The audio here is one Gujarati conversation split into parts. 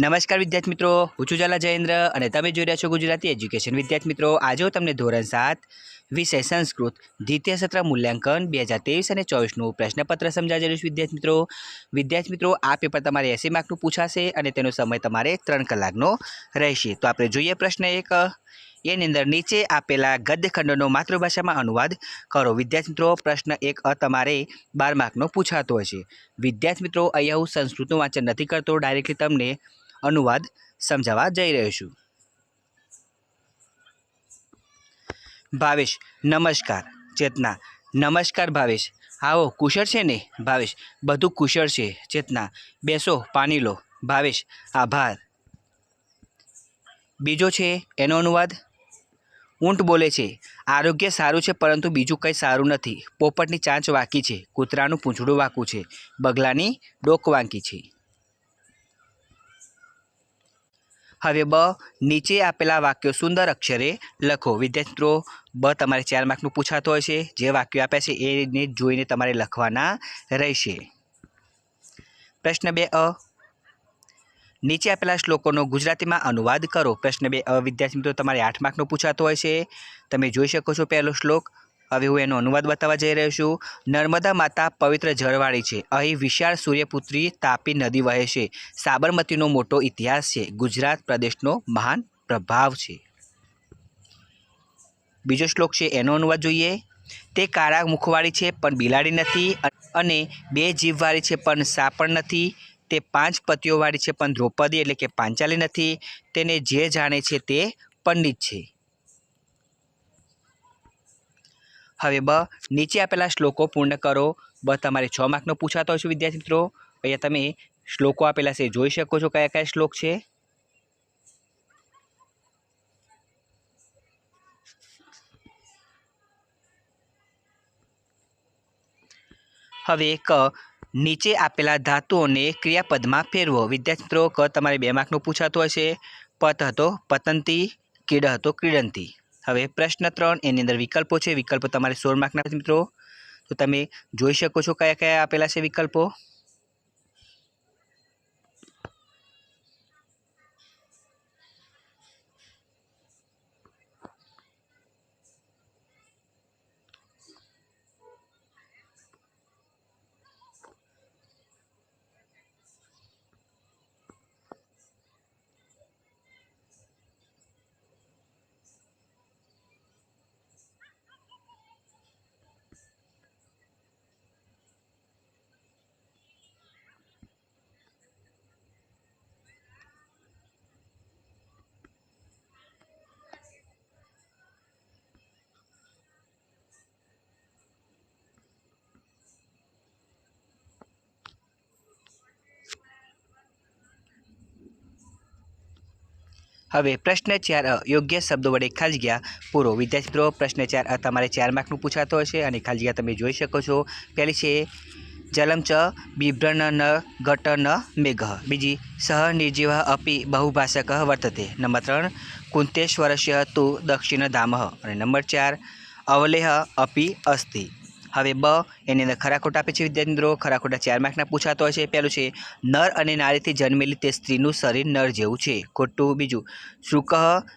નમસ્કાર વિદ્યાર્થી મિત્રો, હું છું ઝાલા જયેન્દ્ર અને તમે જોઈ રહ્યા છો ગુજરાતી એજ્યુકેશન. વિદ્યાર્થી મિત્રો, આજે તમને ધોરણ સાત, વિષય સંસ્કૃત, દ્વિતીય સત્ર મૂલ્યાંકન, બે હજાર ત્રેવીસ અને ચોવીસનું પ્રશ્નપત્ર સમજાવી છું વિદ્યાર્થી મિત્રો. વિદ્યાર્થી મિત્રો, આ પેપર તમારે એસી માર્કનું પૂછાશે અને તેનો સમય તમારે ત્રણ કલાકનો રહેશે. તો આપણે જોઈએ પ્રશ્ન એક. એની અંદર નીચે આપેલા ગદ્યખંડનો માતૃભાષામાં અનુવાદ કરો. વિદ્યાર્થી મિત્રો, પ્રશ્ન એક અ તમારે બાર માર્કનો પૂછાતો હશે. વિદ્યાર્થી મિત્રો, અહીંયા હું સંસ્કૃતનું વાંચન નથી કરતો. ડાયરેક્ટલી તમને અનુવાદ સમજાવવા જઈ રહ્યો છું. ભાવેશ, નમસ્કાર. ચેતના, નમસ્કાર ભાવેશ. આવો, કુશળ છે ને? ભાવેશ, બધું કુશળ છે. ચેતના, બેસો, પાણી લો. ભાવેશ, આભાર. બીજો છે, એનો અનુવાદ? ઊંટ બોલે છે, આરોગ્ય સારું છે, પરંતુ બીજું કંઈ સારું નથી. પોપટની ચાંચ વાંકી છે, કૂતરાનું પૂંછડું વાંકું છે. બગલાની ડોક વાંકી છે. હવે બ, નીચે આપેલા વાક્યો સુંદર અક્ષરે લખો. વિદ્યાર્થી મિત્રો બ તમારે ચાર માર્કનું પૂછાતો હોય છે. જે વાક્યો આપ્યા છે, એને જોઈને તમારે લખવાના રહેશે. પ્રશ્ન બે, અ. નીચે આપેલા શ્લોકોનો ગુજરાતીમાં અનુવાદ કરો. પ્રશ્ન બે, અ. વિદ્યાર્થી મિત્રો, તમારે આઠ માર્કનો પૂછાતો હોય છે. તમે જોઈ શકો છો પહેલો શ્લોક. હવે હું એનો અનુવાદ બતાવવા જઈ રહ્યો છું. નર્મદા માતા પવિત્ર જળવાળી છે. અહીં વિશાળ સૂર્યપુત્રી તાપી નદી વહે છે. સાબરમતીનો મોટો ઇતિહાસ છે. ગુજરાત પ્રદેશનો મહાન પ્રભાવ છે. બીજો શ્લોક છે, એનો અનુવાદ જોઈએ. તે કાળા મુખવાળી છે, પણ બિલાડી નથી અને બે જીભવાળી છે, પણ સાપણ નથી. તે પાંચ પતિઓવાળી છે, પણ દ્રૌપદી એટલે કે પાંચાલી નથી. તેને જે જાણે છે તે પંડિત છે. હવે બ, નીચે આપેલા શ્લોકો પૂર્ણ કરો. બ, તમારે છ માર્કનો પૂછાતો હશે વિદ્યાર્થી મિત્રો અહીંયા તમે શ્લોકો આપેલા છે, જોઈ શકો છો કયા કયા શ્લોક છે. હવે ક, નીચે આપેલા ધાતુઓને ક્રિયાપદમાં ફેરવો. વિદ્યાર્થી મિત્રો ક, તમારે બે માર્કનું પૂછાતું હશે. પત હતો પતંતી, કીડ હતો ક્રીડંતી. હવે પ્રશ્ન ત્રણ, એની અંદર વિકલ્પો છે. વિકલ્પો તમારે સોળ માર્કના મિત્રો. તો તમે જોઈ શકો છો કયા કયા આપેલા છે વિકલ્પો. હવે પ્રશ્ન ચાર યોગ્ય શબ્દો વડે ખાલી જગ્યા પૂરો. વિદ્યાર્થી મિત્રો, પ્રશ્ન ચાર તમારે ચાર માર્કનું પૂછાતો હશે અને ખાલી તમે જોઈ શકો છો. પહેલી છે, જલમ ચ બિભ્રણ ન, ઘટ ન, મેઘ. બીજી, સહ નિર્જીવ અપી, બહુભાષક વર્તતે. નંબર ત્રણ, કુંતેશ્વરસ્ય તુ દક્ષિણ ધામ. અને નંબર ચાર, અવલેહ અપી અસ્તિ. હવે બ, એની અંદર ખરા ખોટા આપે છે વિદ્યાર્થી મિત્રો ખરા ખોટા ચાર માર્કના પૂછાતો હશે પહેલું છે, નર અને નારીથી જન્મેલી તે સ્ત્રીનું શરીર નર જેવું છે. ખોટું બીજું શુક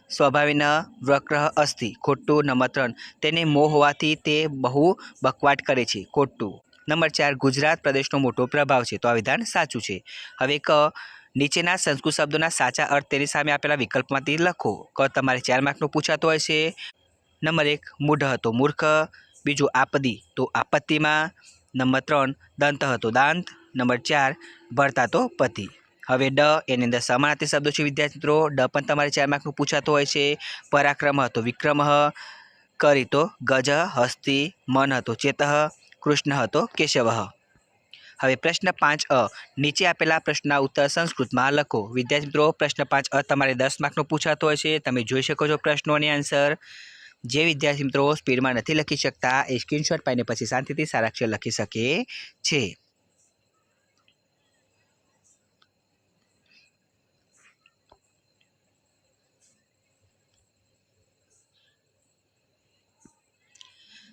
સ્વભાવિન વક્ર, અસ્થિ, ખોટું નંબર ત્રણ. તેને મોહ હોવાથી તે બહુ બકવાટ કરે છે. ખોટું. નંબર ચાર, ગુજરાત પ્રદેશનો મોટો પ્રભાવ છે. તો આ વિધાન સાચું છે. હવે ક, નીચેના સંસ્કૃત શબ્દોના સાચા અર્થ તેની સામે આપેલા વિકલ્પમાંથી લખો. ક, તમારે ચાર માર્કનું પૂછાતો હશે નંબર એક, મૂઢ હતો મૂર્ખ. બીજું આપદી તો આપત્તિમાં નંબર ત્રણ, દંત હતો. દાંત. નંબર ચાર, ભરતા તો પતિ. હવે ડ એની અંદર સમાનાર્થી શબ્દો છે વિદ્યાર્થી મિત્રો ડ પણ તમારે ચાર માર્કનું પૂછાતો હોય છે. પરાક્રમ હતો, વિક્રમ કરી તો ગજ, હસ્તી, મન હતો, ચેતઃ કૃષ્ણ હતો, કેશવ હવે પ્રશ્ન પાંચ અ. નીચે આપેલા પ્રશ્નના ઉત્તર સંસ્કૃતમાં લખો. વિદ્યાર્થી મિત્રો પ્રશ્ન પાંચ અ તમારે દસ માર્કનો પૂછાતો હોય છે. તમે જોઈ શકો છો પ્રશ્નોની આન્સર. જે વિદ્યાર્થી મિત્રો સ્પીડમાં નથી લખી શકતા, એ સ્ક્રીનશોટ પાઈને પછી શાંતિથી સારાક્ષર લખી શકે છે.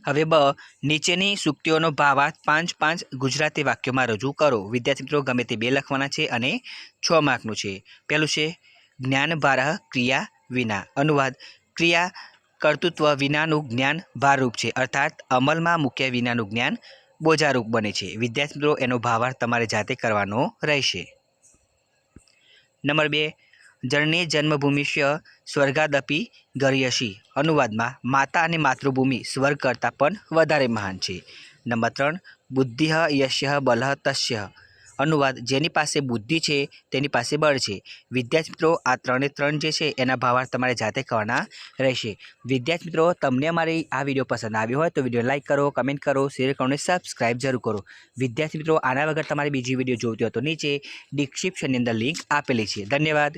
હવે બ, નીચેની સૂક્તિઓનો ભાવાર્થ પાંચ પાંચ ગુજરાતી વાક્યોમાં રજૂ કરો. વિદ્યાર્થી મિત્રો, ગમે તે બે લખવાના છે અને છ માર્કનું છે. પહેલું છે જ્ઞાન ક્રિયા વિના. અનુવાદ, ક્રિયા કર્તૃત્વ વિનાનું જ્ઞાન ભારરૂપ છે. અર્થાત, અમલમાં મૂક્યા વિનાનું જ્ઞાન બોજારૂપ બને છે. વિદ્યાર્થી મિત્રો, એનો ભાવાર્થ તમારે જાતે કરવાનો રહેશે. નંબર બે જણને જન્મભૂમિષ્ય સ્વર્ગાદપી ગર્યસી. અનુવાદમાં, માતા અને માતૃભૂમિ સ્વર્ગ કરતાં પણ વધારે મહાન છે. નંબર ત્રણ બુદ્ધિ યશ્ય બલહ તસ્ય અનુવાદ જેની પાસે બુદ્ધિ છે, તેની પાસે બળ છે. વિદ્યાર્થી મિત્રો, આ ત્રણે ત્રણ જે છે, એના ભાવાર્થ તમારે જાતે કરવાના રહેશે. વિદ્યાર્થી મિત્રો, તમને અમારી આ વીડિયો પસંદ આવ્યો હોય તો વીડિયો લાઇક કરો, કમેન્ટ કરો, શેર કરો અને સબસ્ક્રાઇબ જરૂર કરો. વિદ્યાર્થી મિત્રો, આના વગર તમારી બીજી વીડિયો જોતી હોય તો નીચે ડિસ્ક્રિપ્શનની અંદર લિંક આપેલી છે. ધન્યવાદ.